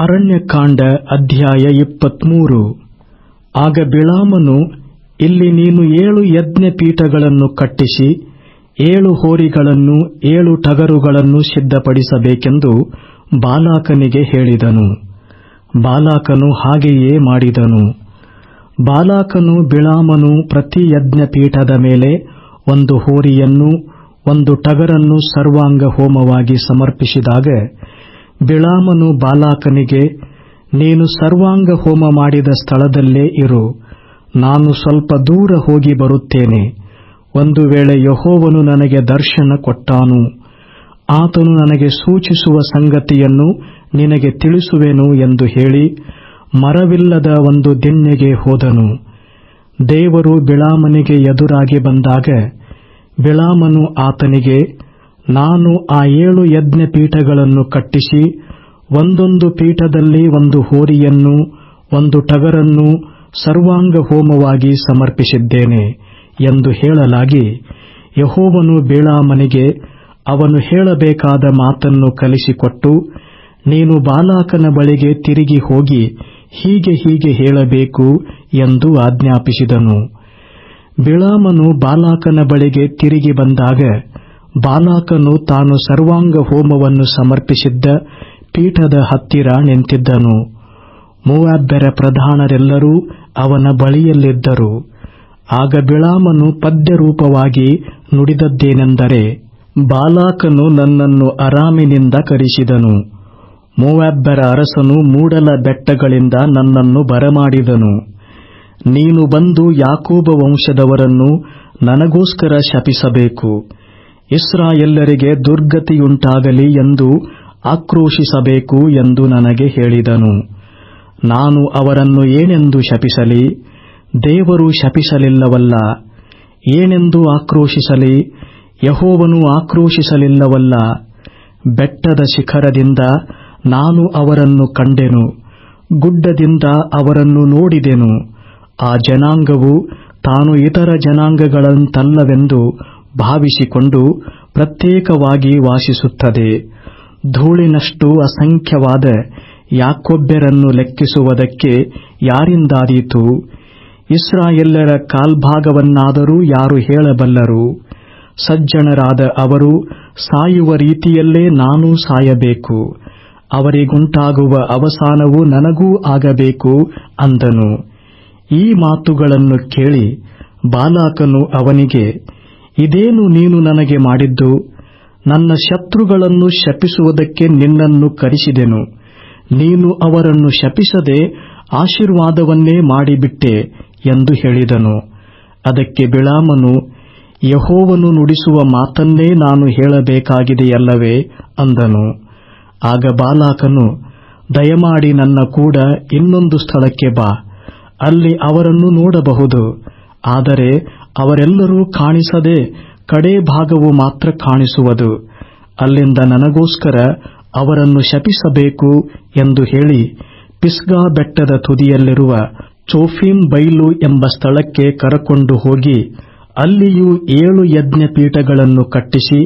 ಅರಣ್ಯಕಾಂಡ ಅಧ್ಯಾಯ ಇಪ್ಪತ್ಮೂರು. ಆಗ ಬಿಳಾಮನು, ಇಲ್ಲಿ ನೀನು ಏಳು ಯಜ್ಞಪೀಠಗಳನ್ನು ಕಟ್ಟಿಸಿ, ಏಳು ಹೋರಿಗಳನ್ನು, ಏಳು ಟಗರುಗಳನ್ನು ಸಿದ್ಧಪಡಿಸಬೇಕೆಂದು ಬಾಲಾಕನಿಗೆ ಹೇಳಿದನು. ಬಾಲಾಕನು ಹಾಗೆಯೇ ಮಾಡಿದನು. ಬಾಲಾಕನು ಬಿಳಾಮನು ಪ್ರತಿ ಯಜ್ಞ ಪೀಠದ ಮೇಲೆ ಒಂದು ಹೋರಿಯನ್ನು, ಒಂದು ಟಗರನ್ನು ಸರ್ವಾಂಗ ಹೋಮವಾಗಿ ಸಮರ್ಪಿಸಿದಾಗ ಬಿಳಾಮನು ಬಾಲಾಕನಿಗೆ, ನೀನು ಸರ್ವಾಂಗ ಹೋಮ ಮಾಡಿದ ಸ್ಥಳದಲ್ಲೇ ಇರು. ನಾನು ಸ್ವಲ್ಪ ದೂರ ಹೋಗಿ ಬರುತ್ತೇನೆ. ಒಂದು ವೇಳೆ ಯಹೋವನು ನನಗೆ ದರ್ಶನ ಕೊಟ್ಟಾನು. ಆತನು ನನಗೆ ಸೂಚಿಸುವ ಸಂಗತಿಯನ್ನು ನಿನಗೆ ತಿಳಿಸುವೆನು ಎಂದು ಹೇಳಿ ಮರವಿಲ್ಲದ ಒಂದು ದಿಣ್ಣೆಗೆ ಹೋದನು. ದೇವರು ಬಿಳಾಮನಿಗೆ ಎದುರಾಗಿ ಬಂದಾಗ ಬಿಳಾಮನು ಆತನಿಗೆ ನಾನು ಆ ಏಳು ಯಜ್ಞ ಪೀಠಗಳನ್ನು ಕಟ್ಟಿಸಿ, ಒಂದೊಂದು ಪೀಠದಲ್ಲಿ ಒಂದು ಹೋರಿಯನ್ನು, ಒಂದು ಟಗರನ್ನು ಸರ್ವಾಂಗ ಹೋಮವಾಗಿ ಸಮರ್ಪಿಸಿದ್ದೇನೆ ಎಂದು ಹೇಳಲಾಗಿ ಯಹೋವನು ಬೇಳಾಮನಿಗೆ ಅವನು ಹೇಳಬೇಕಾದ ಮಾತನ್ನು ಕಲಿಸಿಕೊಟ್ಟು, ನೀನು ಬಾಲಾಕನ ಬಳಿಗೆ ತಿರುಗಿ ಹೋಗಿ ಹೀಗೆ ಹೀಗೆ ಹೇಳಬೇಕು ಎಂದು ಆಜ್ಞಾಪಿಸಿದನು. ಬಿಳಾಮನು ಬಾಲಾಕನ ಬಳಿಗೆ ತಿರುಗಿ ಬಂದಾಗ ಬಾಲಾಕನು ತಾನು ಸರ್ವಾಂಗ ಹೋಮವನ್ನು ಸಮರ್ಪಿಸಿದ್ದ ಪೀಠದ ಹತ್ತಿರ ನಿಂತಿದ್ದನು. ಮೂವಾಬ್ಬರ ಪ್ರಧಾನರೆಲ್ಲರೂ ಅವನ ಬಳಿಯಲ್ಲಿದ್ದರು. ಆಗ ಬಿಳಾಮನು ಪದ್ಯರೂಪವಾಗಿ ನುಡಿದದ್ದೇನೆಂದರೆ, ಬಾಲಾಕನು ನನ್ನನ್ನು ಅರಾಮಿನಿಂದ ಕರೆಸಿದನು. ಮೂವಾಬ್ಬರ ಅರಸನು ಮೂಡಲ ಬೆಟ್ಟಗಳಿಂದ ನನ್ನನ್ನು ಬರಮಾಡಿದನು. ನೀನು ಬಂದು ಯಾಕೋಬ ವಂಶದವರನ್ನು ನನಗೋಸ್ಕರ ಶಪಿಸಬೇಕು. ಇಸ್ರಾಯೆಲ್ಲರಿಗೆ ದುರ್ಗತಿಯುಂಟಾಗಲಿ ಎಂದು ಆಕ್ರೋಶಿಸಬೇಕು ಎಂದು ನನಗೆ ಹೇಳಿದನು. ನಾನು ಅವರನ್ನು ಏನೆಂದು ಶಪಿಸಲಿ? ದೇವರು ಶಪಿಸಲಿಲ್ಲವಲ್ಲ. ಏನೆಂದು ಆಕ್ರೋಶಿಸಲಿ? ಯಹೋವನು ಆಕ್ರೋಶಿಸಲಿಲ್ಲವಲ್ಲ. ಬೆಟ್ಟದ ಶಿಖರದಿಂದ ನಾನು ಅವರನ್ನು ಕಂಡೆನು. ಗುಡ್ಡದಿಂದ ಅವರನ್ನು ನೋಡಿದೆನು. ಆ ಜನಾಂಗವು ತಾನು ಇತರ ಜನಾಂಗಗಳಂತಲ್ಲವೆಂದು ಭಾವಿಸಿಕೊಂಡು ಪ್ರತ್ಯೇಕವಾಗಿ ವಾಸಿಸುತ್ತದೆ. ಧೂಳಿನಷ್ಟು ಅಸಂಖ್ಯವಾದ ಯಾಕೊಬ್ಬೆರನ್ನು ಲೆಕ್ಕಿಸುವುದಕ್ಕೆ ಯಾರಿಂದಾದೀತು? ಇಸ್ರಾಯೆಲ್ಲರ ಕಾಲ್ಭಾಗವನ್ನಾದರೂ ಯಾರು ಹೇಳಬಲ್ಲರು? ಸಜ್ಜನರಾದ ಅವರು ಸಾಯುವ ರೀತಿಯಲ್ಲೇ ನಾನೂ ಸಾಯಬೇಕು. ಅವರಿಗುಂಟಾಗುವ ಅವಸಾನವು ನನಗೂ ಆಗಬೇಕು ಅಂದನು. ಈ ಮಾತುಗಳನ್ನು ಕೇಳಿ ಬಾಲಾಕನು ಅವನಿಗೆ ಇದೇನು ನೀನು ನನಗೆ ಮಾಡಿದ್ದು? ನನ್ನ ಶತ್ರುಗಳನ್ನು ಶಪಿಸುವುದಕ್ಕೆ ನಿನ್ನನ್ನು ಕರೆಸಿದೆನು. ನೀನು ಅವರನ್ನು ಶಪಿಸದೆ ಆಶೀರ್ವಾದವನ್ನೇ ಮಾಡಿಬಿಟ್ಟೆ ಎಂದು ಹೇಳಿದನು. ಅದಕ್ಕೆ ಬಿಳಾಮನು, ಯಹೋವನು ನುಡಿಸುವ ಮಾತನ್ನೇ ನಾನು ಹೇಳಬೇಕಾಗಿದೆಯಲ್ಲವೇ ಅಂದನು. ಆಗ ಬಾಲಾಕನು, ದಯಮಾಡಿ ನನ್ನ ಕೂಡ ಇನ್ನೊಂದು ಸ್ಥಳಕ್ಕೆ ಬಾ. ಅಲ್ಲಿ ಅವರನ್ನು ನೋಡಬಹುದು. ಆದರೆ ಅವರೆಲ್ಲರೂ ಕಾಣಿಸದೆ ಕಡೇ ಭಾಗವು ಮಾತ್ರ ಕಾಣಿಸುವುದು. ಅಲ್ಲಿಂದ ನನಗೋಸ್ಕರ ಅವರನ್ನು ಶಪಿಸಬೇಕು ಎಂದು ಹೇಳಿ ಪಿಸ್ಗಾ ಬೆಟ್ಟದ ತುದಿಯಲ್ಲಿರುವ ಚೋಫೀಮ್ ಬೈಲು ಎಂಬ ಸ್ಥಳಕ್ಕೆ ಕರಕೊಂಡು ಹೋಗಿ ಅಲ್ಲಿಯೂ ಏಳು ಯಜ್ಞ ಪೀಠಗಳನ್ನು ಕಟ್ಟಿಸಿ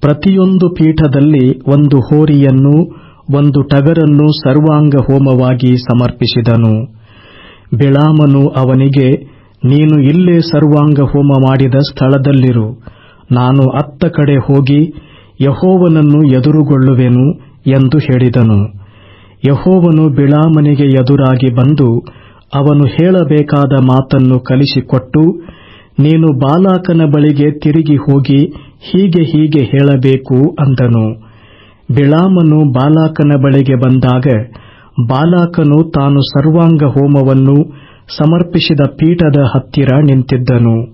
ಪ್ರತಿಯೊಂದು ಪೀಠದಲ್ಲಿ ಒಂದು ಹೋರಿಯನ್ನು ಒಂದು ಟಗರನ್ನು ಸರ್ವಾಂಗ ಹೋಮವಾಗಿ ಸಮರ್ಪಿಸಿದನು. ಬಿಳಾಮನು ಅವನಿಗೆ ನೀನು ಇಲ್ಲೇ ಸರ್ವಾಂಗ ಹೋಮ ಮಾಡಿದ ಸ್ಥಳದಲ್ಲಿರು. ನಾನು ಅತ್ತ ಕಡೆ ಹೋಗಿ ಯಹೋವನನ್ನು ಎದುರುಗೊಳ್ಳುವೆನು ಎಂದು ಹೇಳಿದನು. ಯಹೋವನು ಬಿಳಾಮನಿಗೆ ಎದುರಾಗಿ ಬಂದು ಅವನು ಹೇಳಬೇಕಾದ ಮಾತನ್ನು ಕಲಿಸಿಕೊಟ್ಟು, ನೀನು ಬಾಲಾಕನ ಬಳಿಗೆ ತಿರುಗಿ ಹೋಗಿ ಹೀಗೆ ಹೀಗೆ ಹೇಳಬೇಕು ಅಂದನು. ಬಿಳಾಮನು ಬಾಲಾಕನ ಬಳಿಗೆ ಬಂದಾಗ, ಬಾಲಾಕನು ತಾನು ಸರ್ವಾಂಗ ಹೋಮವನ್ನು ಸಮರ್ಪಿಸಿದ ಪೀಠದ ಹತ್ತಿರ ನಿಂತಿದ್ದನು.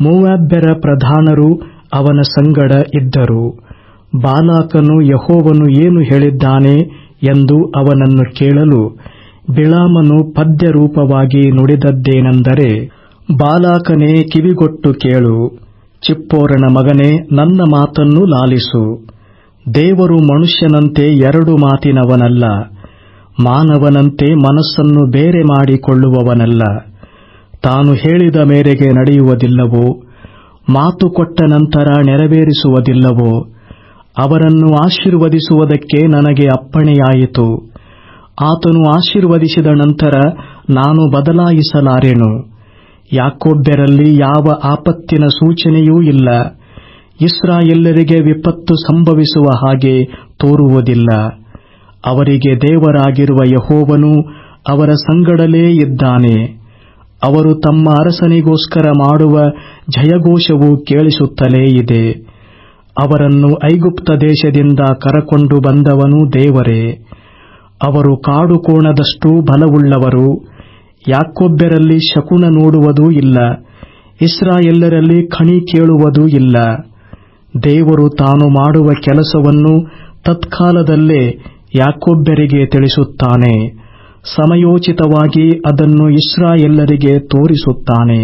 ಮೂವಾಬ್ಬೆರ ಪ್ರಧಾನರು ಅವನ ಸಂಗಡ ಇದ್ದರು. ಬಾಲಾಕನು ಯಹೋವನು ಏನು ಹೇಳಿದ್ದಾನೆ ಎಂದು ಅವನನ್ನು ಕೇಳಲು ಬಿಳಾಮನು ಪದ್ಯರೂಪವಾಗಿ ನುಡಿದದ್ದೇನೆಂದರೆ, ಬಾಲಾಕನೇ ಕಿವಿಗೊಟ್ಟು ಕೇಳು. ಚಿಪ್ಪೋರನ ಮಗನೇ, ನನ್ನ ಮಾತನ್ನು ಲಾಲಿಸು. ದೇವರು ಮನುಷ್ಯನಂತೆ ಎರಡು ಮಾತಿನವನಲ್ಲ. ಮಾನವನಂತೆ ಮನಸ್ಸನ್ನು ಬೇರೆ ಮಾಡಿಕೊಳ್ಳುವವನಲ್ಲ. ತಾನು ಹೇಳಿದ ಮೇರೆಗೆ ನಡೆಯುವುದಿಲ್ಲವೋ, ಮಾತು ಕೊಟ್ಟ ನಂತರ ನೆರವೇರಿಸುವುದಿಲ್ಲವೋ, ಅವರನ್ನು ಆಶೀರ್ವದಿಸುವುದಕ್ಕೆ ನನಗೆ ಅಪ್ಪಣೆಯಾಯಿತು. ಆತನು ಆಶೀರ್ವದಿಸಿದ ನಂತರ ನಾನು ಬದಲಾಯಿಸಲಾರೆನು. ಯಾಕೊಬ್ಬರಲ್ಲಿ ಯಾವ ಆಪತ್ತಿನ ಸೂಚನೆಯೂ ಇಲ್ಲ. ಇಸ್ರಾಯೆಲ್ಲರಿಗೆ ವಿಪತ್ತು ಸಂಭವಿಸುವ ಹಾಗೆ ತೋರುವುದಿಲ್ಲ. ಅವರಿಗೆ ದೇವರಾಗಿರುವ ಯಹೋವನು ಅವರ ಸಂಗಡಲೇ ಇದ್ದಾನೆ. ಅವರು ತಮ್ಮ ಅರಸನಿಗೋಸ್ಕರ ಮಾಡುವ ಜಯಘೋಷವು ಕೇಳಿಸುತ್ತಲೇ ಇದೆ. ಅವರನ್ನು ಐಗುಪ್ತ ದೇಶದಿಂದ ಕರಕೊಂಡು ಬಂದವನು ದೇವರೇ. ಅವರು ಕಾಡು ಕೋಣದಷ್ಟು ಬಲವುಳ್ಳವರು. ಯಾಕೊಬ್ಬರಲ್ಲಿ ಶಕುನ ನೋಡುವುದೂ ಇಲ್ಲ. ಇಸ್ರಾಯೆಲ್ಲರಲ್ಲಿ ಖಣಿ ಕೇಳುವುದೂ ಇಲ್ಲ. ದೇವರು ತಾನು ಮಾಡುವ ಕೆಲಸವನ್ನು ತತ್ಕಾಲದಲ್ಲೇ ಯಾಕೊಬ್ಬರಿಗೆ ತಿಳಿಸುತ್ತಾನೆ, ಸಮಯೋಚಿತವಾಗಿ ಅದನ್ನು ಇಸ್ರಾಯೆಲ್ಲರಿಗೆ ತೋರಿಸುತ್ತಾನೆ.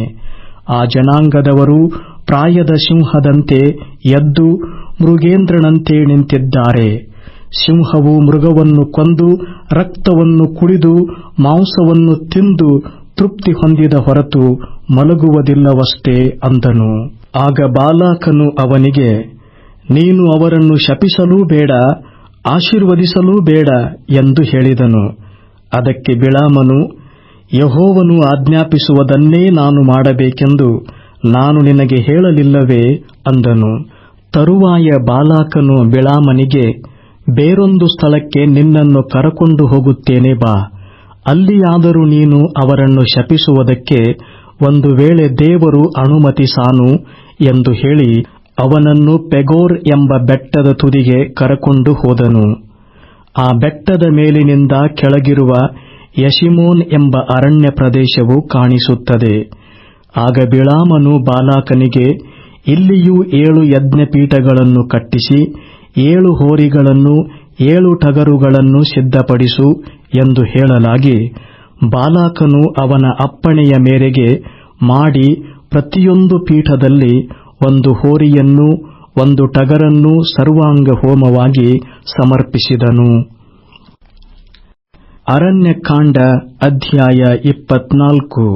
ಆ ಜನಾಂಗದವರು ಪ್ರಾಯದ ಸಿಂಹದಂತೆ ಎದ್ದು ಮೃಗೇಂದ್ರನಂತೆ ನಿಂತಿದ್ದಾರೆ. ಸಿಂಹವು ಮೃಗವನ್ನು ಕೊಂದು ರಕ್ತವನ್ನು ಕುಡಿದು ಮಾಂಸವನ್ನು ತಿಂದು ತೃಪ್ತಿ ಹೊಂದಿದ ಹೊರತು ಮಲಗುವುದಿಲ್ಲವಷ್ಟೇ ಅಂದನು. ಆಗ ಬಾಲಾಕನು ಅವನಿಗೆ, ನೀನು ಅವರನ್ನು ಶಪಿಸಲೂ ಬೇಡ ಆಶೀರ್ವದಿಸಲೂ ಬೇಡ ಎಂದು ಹೇಳಿದನು. ಅದಕ್ಕೆ ಬಿಳಾಮನು, ಯಹೋವನು ಆಜ್ಞಾಪಿಸುವುದನ್ನೇ ನಾನು ಮಾಡಬೇಕೆಂದು ನಾನು ನಿನಗೆ ಹೇಳಲಿಲ್ಲವೇ ಅಂದನು. ತರುವಾಯ ಬಾಲಾಕನು ಬಿಳಾಮನಿಗೆ, ಬೇರೊಂದು ಸ್ಥಳಕ್ಕೆ ನಿನ್ನನ್ನು ಕರಕೊಂಡು ಹೋಗುತ್ತೇನೆ ಬಾ. ಅಲ್ಲಿಯಾದರೂ ನೀನು ಅವರನ್ನು ಶಪಿಸುವುದಕ್ಕೆ ಒಂದು ವೇಳೆ ದೇವರು ಅನುಮತಿಸಾನು ಎಂದು ಹೇಳಿ ಅವನನ್ನು ಪೆಗೋರ್ ಎಂಬ ಬೆಟ್ಟದ ತುದಿಗೆ ಕರಕೊಂಡು ಹೋದನು. ಆ ಬೆಟ್ಟದ ಮೇಲಿನಿಂದ ಕೆಳಗಿರುವ ಯಶಿಮೋನ್ ಎಂಬ ಅರಣ್ಯ ಪ್ರದೇಶವು ಕಾಣಿಸುತ್ತದೆ. ಆಗ ಬಿಳಾಮನು ಬಾಲಾಕನಿಗೆ, ಇಲ್ಲಿಯೂ ಏಳು ಯಜ್ಞಪೀಠಗಳನ್ನು ಕಟ್ಟಿಸಿ, ಏಳು ಹೋರಿಗಳನ್ನು, ಏಳು ಟಗರುಗಳನ್ನು ಸಿದ್ಧಪಡಿಸು ಎಂದು ಹೇಳಲಾಗಿ, ಬಾಲಾಕನು ಅವನ ಅಪ್ಪಣೆಯ ಮೇರೆಗೆ ಮಾಡಿ ಪ್ರತಿಯೊಂದು ಪೀಠದಲ್ಲಿ ಒಂದು ಹೋರಿಯನ್ನು, ಒಂದು ಟಗರನ್ನು ಸರ್ವಾಂಗ ಹೋಮವಾಗಿ ಸಮರ್ಪಿಸಿದನು. ಅರಣ್ಯಕಾಂಡ ಅಧ್ಯಾಯ ಇಪ್ಪತ್ನಾಲ್ಕು.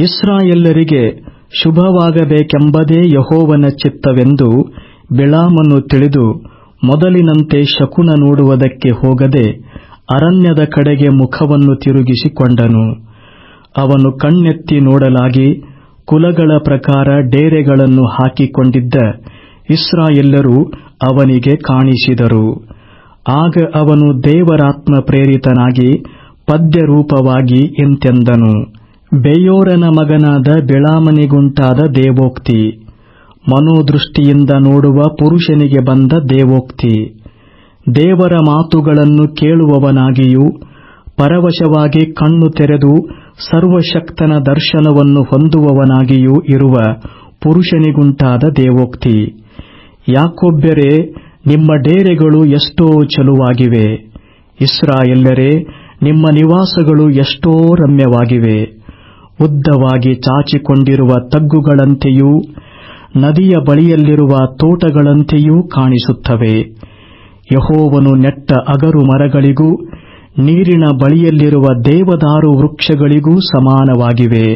ಇಸ್ರಾಯೆಲ್ಲರಿಗೆ ಶುಭವಾಗಬೇಕೆಂಬುದೇ ಯಹೋವನ ಚಿತ್ತವೆಂದು ಬಿಳಾಮನು ತಿಳಿದು ಮೊದಲಿನಂತೆ ಶಕುನ ನೋಡುವುದಕ್ಕೆ ಹೋಗದೆ ಅರಣ್ಯದ ಕಡೆಗೆ ಮುಖವನ್ನು ತಿರುಗಿಸಿಕೊಂಡನು. ಅವನು ಕಣ್ಣೆತ್ತಿ ನೋಡಲಾಗಿ ಕುಲಗಳ ಪ್ರಕಾರ ಡೇರೆಗಳನ್ನು ಹಾಕಿಕೊಂಡಿದ್ದ ಇಸ್ರಾಯೆಲ್ಲರೂ ಅವನಿಗೆ ಕಾಣಿಸಿದರು. ಆಗ ಅವನು ದೇವರಾತ್ಮ ಪ್ರೇರಿತನಾಗಿ ಪದ್ಯರೂಪವಾಗಿ ಇಂತೆಂದನು ಬೇಯೋರನ ಮಗನಾದ ಬಿಳಾಮನಿಗುಂಟಾದ ದೇವೋಕ್ತಿ. ಮನೋದೃಷ್ಟಿಯಿಂದ ನೋಡುವ ಪುರುಷನಿಗೆ ಬಂದ ದೇವೋಕ್ತಿ. ದೇವರ ಮಾತುಗಳನ್ನು ಕೇಳುವವನಾಗಿಯೂ ಪರವಶವಾಗಿ ಕಣ್ಣು ತೆರೆದು ಸರ್ವಶಕ್ತನ ದರ್ಶನವನ್ನು ಹೊಂದುವವನಾಗಿಯೂ ಇರುವ ಪುರುಷನಿಗುಂಟಾದ ದೇವೋಕ್ತಿ. ಯಾಕೊಬ್ಬರೇ ನಿಮ್ಮ ಡೇರೆಗಳು ಎಷ್ಟೋ ಚಲುವಾಗಿವೆ. ಇಸ್ರಾಯೆಲ್ಲರೇ ನಿಮ್ಮ ನಿವಾಸಗಳು ಎಷ್ಟೋ ರಮ್ಯವಾಗಿವೆ. ಉದ್ದವಾಗಿ ಚಾಚಿಕೊಂಡಿರುವ ತಗ್ಗುಗಳಂತೆಯೂ, ನದಿಯ ಬಳಿಯಲ್ಲಿರುವ ತೋಟಗಳಂತೆಯೂ ಕಾಣಿಸುತ್ತವೆ. ಯಹೋವನು ನೆಟ್ಟ ಅಗರು ಮರಗಳಿಗೂ ನೀರಿನ ಬಳಿಯಲ್ಲಿರುವ ದೇವದಾರು ವೃಕ್ಷಗಳಿಗೂ ಸಮಾನವಾಗಿವೆ.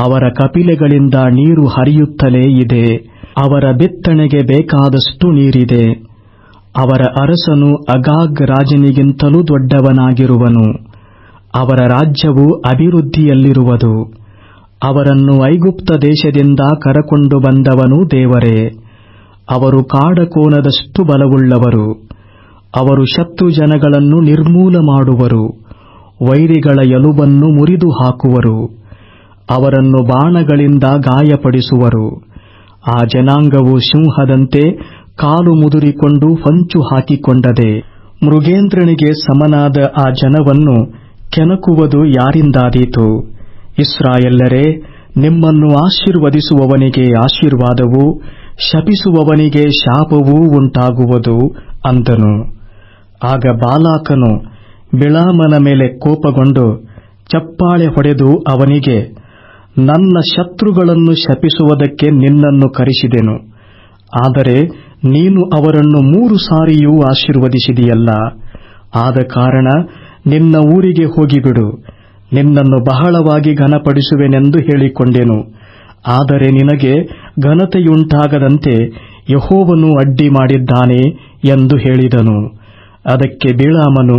ಅವರ ಕಪಿಲೆಗಳಿಂದ ನೀರು ಹರಿಯುತ್ತಲೇ ಇದೆ. ಅವರ ಬಿತ್ತನೆಗೆ ಬೇಕಾದಷ್ಟು ನೀರಿದೆ. ಅವರ ಅರಸನು ಅಗಾಗ್ ರಾಜನಿಗಿಂತಲೂ ದೊಡ್ಡವನಾಗಿರುವನು. ಅವರ ರಾಜ್ಯವು ಅಭಿವೃದ್ಧಿಯಲ್ಲಿರುವುದು. ಅವರನ್ನು ಐಗುಪ್ತ ದೇಶದಿಂದ ಕರಕೊಂಡು ಬಂದವನು ದೇವರೇ. ಅವರು ಕಾಡಕೋನದಷ್ಟು ಬಲವುಳ್ಳವರು. ಅವರು ಶತ್ರು ಜನಗಳನ್ನು ನಿರ್ಮೂಲ ಮಾಡುವರು, ವೈರಿಗಳ ಎಲುಬನ್ನು ಮುರಿದು ಹಾಕುವರು, ಅವರನ್ನು ಬಾಣಗಳಿಂದ ಗಾಯಪಡಿಸುವರು. ಆ ಜನಾಂಗವು ಸಿಂಹದಂತೆ ಕಾಲು ಮುದುರಿಕೊಂಡು ಹೊಂಚು ಹಾಕಿಕೊಂಡದೆ, ಮೃಗೇಂದ್ರನಿಗೆ ಸಮನಾದ ಆ ಜನವನ್ನು ಕೆಣಕುವುದು ಯಾರಿಂದಾದೀತು? ಇಸ್ರಾಯೆಲ್ಲರೇ ನಿಮ್ಮನ್ನು ಆಶೀರ್ವದಿಸುವವನಿಗೆ ಆಶೀರ್ವಾದವೂ, ಶಪಿಸುವವನಿಗೆ ಶಾಪವೂ ಉಂಟಾಗುವುದು ಅಂದನು. ಆಗ ಬಾಲಾಕನು ಬಿಳಾಮನ ಮೇಲೆ ಕೋಪಗೊಂಡು ಚಪ್ಪಾಳೆ ಹೊಡೆದು ಅವನಿಗೆ, ನನ್ನ ಶತ್ರುಗಳನ್ನು ಶಪಿಸುವುದಕ್ಕೆ ನಿನ್ನನ್ನು ಕರೆಸಿದೆನು. ಆದರೆ ನೀನು ಅವರನ್ನು ಮೂರು ಸಾರಿಯೂ ಆಶೀರ್ವದಿಸಿದೆಯಲ್ಲ. ಆದ ಕಾರಣ ನಿನ್ನ ಊರಿಗೆ ಹೋಗಿಬಿಡು. ನಿನ್ನನ್ನು ಬಹಳವಾಗಿ ಘನಪಡಿಸುವೆನೆಂದು ಹೇಳಿಕೊಂಡೆನು. ಆದರೆ ನಿನಗೆ ಘನತೆಯುಂಟಾಗದಂತೆ ಯಹೋವನು ಅಡ್ಡಿ ಮಾಡಿದ್ದಾನೆ ಎಂದು ಹೇಳಿದನು. ಅದಕ್ಕೆ ಬಿಳಾಮನು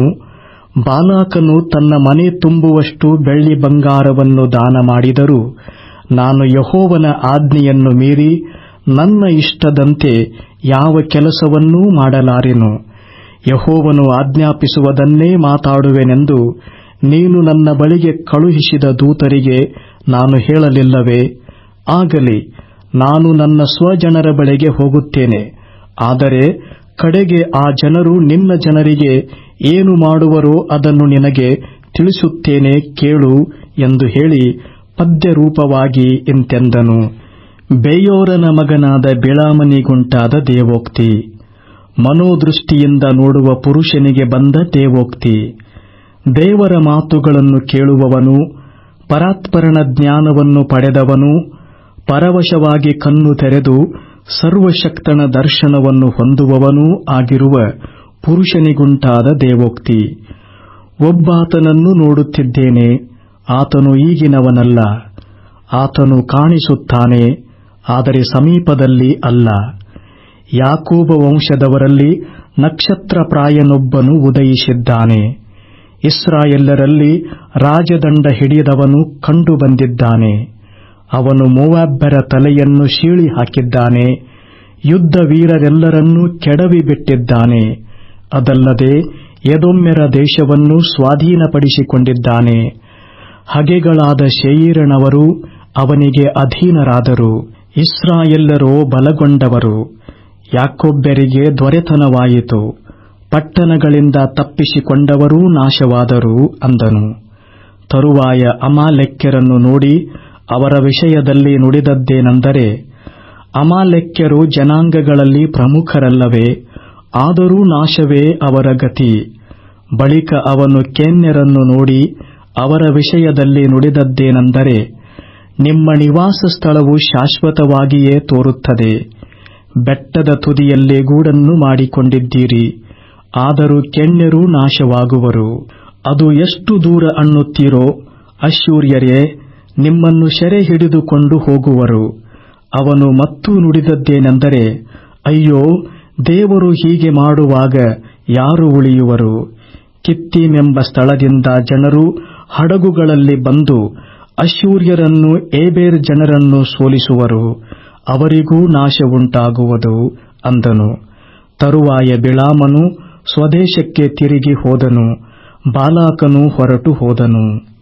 ಬಾಲಾಕನು ತನ್ನ ಮನೆ ತುಂಬುವಷ್ಟು ಬೆಳ್ಳಿ ಬಂಗಾರವನ್ನು ದಾನ ಮಾಡಿದರೂ. ನಾನು ಯಹೋವನ ಆಜ್ಞೆಯನ್ನು ಮೀರಿ ನನ್ನ ಇಷ್ಟದಂತೆ ಯಾವ ಕೆಲಸವನ್ನೂ ಮಾಡಲಾರೆನು. ಯಹೋವನು ಆಜ್ಞಾಪಿಸುವುದನ್ನೇ ಮಾತಾಡುವೆನೆಂದು ನೀನು ನನ್ನ ಬಳಿಗೆ ಕಳುಹಿಸಿದ ದೂತರಿಗೆ ನಾನು ಹೇಳಲಿಲ್ಲವೇ? ಆಗಲಿ, ನಾನು ನನ್ನ ಸ್ವಜನರ ಬಳಿಗೆ ಹೋಗುತ್ತೇನೆ. ಆದರೆ ಕಡೆಗೆ ಆ ಜನರು ನಿನ್ನ ಜನರಿಗೆ ಏನು ಮಾಡುವರೋ ಅದನ್ನು ನಿನಗೆ ತಿಳಿಸುತ್ತೇನೆ ಕೇಳು ಎಂದು ಹೇಳಿ ಪದ್ಯರೂಪವಾಗಿ ಇಂತೆಂದನು. ಬೇಯೋರನ ಮಗನಾದ ಬಿಳಾಮನಿಗುಂಟಾದ ದೇವೋಕ್ತಿ. ಮನೋದೃಷ್ಟಿಯಿಂದ ನೋಡುವ ಪುರುಷನಿಗೆ ಬಂದ ದೇವೋಕ್ತಿ. ದೇವರ ಮಾತುಗಳನ್ನು ಕೇಳುವವನು ಪರಾತ್ಪರಣ ಜ್ಞಾನವನ್ನು ಪಡೆದವನು, ಪರವಶವಾಗಿ ಕಣ್ಣು ತೆರೆದು ಸರ್ವಶಕ್ತನ ದರ್ಶನವನ್ನು ಹೊಂದುವವನೂ ಆಗಿರುವ ಪುರುಷನಿಗುಂಟಾದ ದೇವೋಕ್ತಿ. ಒಬ್ಬಾತನನ್ನು ನೋಡುತ್ತಿದ್ದೇನೆ, ಆತನು ಈಗಿನವನಲ್ಲ. ಆತನು ಕಾಣಿಸುತ್ತಾನೆ, ಆದರೆ ಸಮೀಪದಲ್ಲಿ ಅಲ್ಲ. ಯಾಕೋಬ ವಂಶದವರಲ್ಲಿ ನಕ್ಷತ್ರಪ್ರಾಯನೊಬ್ಬನು ಉದಯಿಸಿದ್ದಾನೆ. ಇಸ್ರಾಯೆಲ್ಲರಲ್ಲಿ ರಾಜದಂಡ ಹಿಡಿದವನು ಕಂಡು ಬಂದಿದ್ದಾನೆ ಅವನು ಮೂವಾಬ್ಬರ ತಲೆಯನ್ನು ಶೀಳಿ ಹಾಕಿದ್ದಾನೆ. ಯುದ್ಧ ವೀರರೆಲ್ಲರನ್ನೂ ಕೆಡವಿ ಬಿಟ್ಟಿದ್ದಾನೆ. ಅದಲ್ಲದೆ ಎದೊಮ್ಮೆರ ದೇಶವನ್ನು ಸ್ವಾಧೀನಪಡಿಸಿಕೊಂಡಿದ್ದಾನೆ. ಹಗೆಗಳಾದ ಶೇಯಿರನವರು ಅವನಿಗೆ ಅಧೀನರಾದರು. ಇಸ್ರಾಯೆಲ್ಲರೋ ಬಲಗೊಂಡವರು. ಯಾಕೊಬ್ಬರಿಗೆ ದೊರೆತನವಾಯಿತು ಪಟ್ಟಣಗಳಿಂದ ತಪ್ಪಿಸಿಕೊಂಡವರೂ ನಾಶವಾದರು ಅಂದನು. ತರುವಾಯ ಅಮಾಲೆಕ್ಯರನ್ನು ನೋಡಿ ಅವರ ವಿಷಯದಲ್ಲಿ ನುಡಿದದ್ದೇನೆಂದರೆ, ಅಮಾಲೆಕ್ಯರು ಜನಾಂಗಗಳಲ್ಲಿ ಪ್ರಮುಖರಲ್ಲವೇ, ಆದರೂ ನಾಶವೇ ಅವರ ಗತಿ. ಬಳಿಕ ಅವನು ಕೇನ್ಯರನ್ನು ನೋಡಿ ಅವರ ವಿಷಯದಲ್ಲಿ ನುಡಿದದ್ದೇನೆಂದರೆ, ನಿಮ್ಮ ನಿವಾಸ ಸ್ಥಳವು ಶಾಶ್ವತವಾಗಿಯೇ ತೋರುತ್ತದೆ. ಬೆಟ್ಟದ ತುದಿಯಲ್ಲೇ ಗೂಡನ್ನು ಮಾಡಿಕೊಂಡಿದ್ದೀರಿ. ಆದರೂ ಕೆಣ್ಯರು ನಾಶವಾಗುವರು. ಅದು ಎಷ್ಟು ದೂರ ಅನ್ನುತ್ತೀರೋ, ಅಶ್ಶೂರ್ಯರೇ ನಿಮ್ಮನ್ನು ಸೆರೆ ಹಿಡಿದುಕೊಂಡು ಹೋಗುವರು. ಅವನು ಮತ್ತೂ ನುಡಿದದ್ದೇನೆಂದರೆ, ಅಯ್ಯೋ, ದೇವರು ಹೀಗೆ ಮಾಡುವಾಗ ಯಾರು ಉಳಿಯುವರು? ಕಿತ್ತೀಮೆಂಬ ಸ್ಥಳದಿಂದ ಜನರು ಹಡಗುಗಳಲ್ಲಿ ಬಂದು ಅಶೂರ್ಯರನ್ನು ಏಬೇರ್ ಜನರನ್ನು ಸೋಲಿಸುವರು. ಅವರಿಗೂ ನಾಶವುಂಟಾಗುವುದು ಅಂದನು. ತರುವಾಯ ಬಿಳಾಮನು ಸ್ವದೇಶಕ್ಕೆ ತಿರುಗಿ ಹೋದನು. ಬಾಲಾಕನು ಹೊರಟು ಹೋದನು.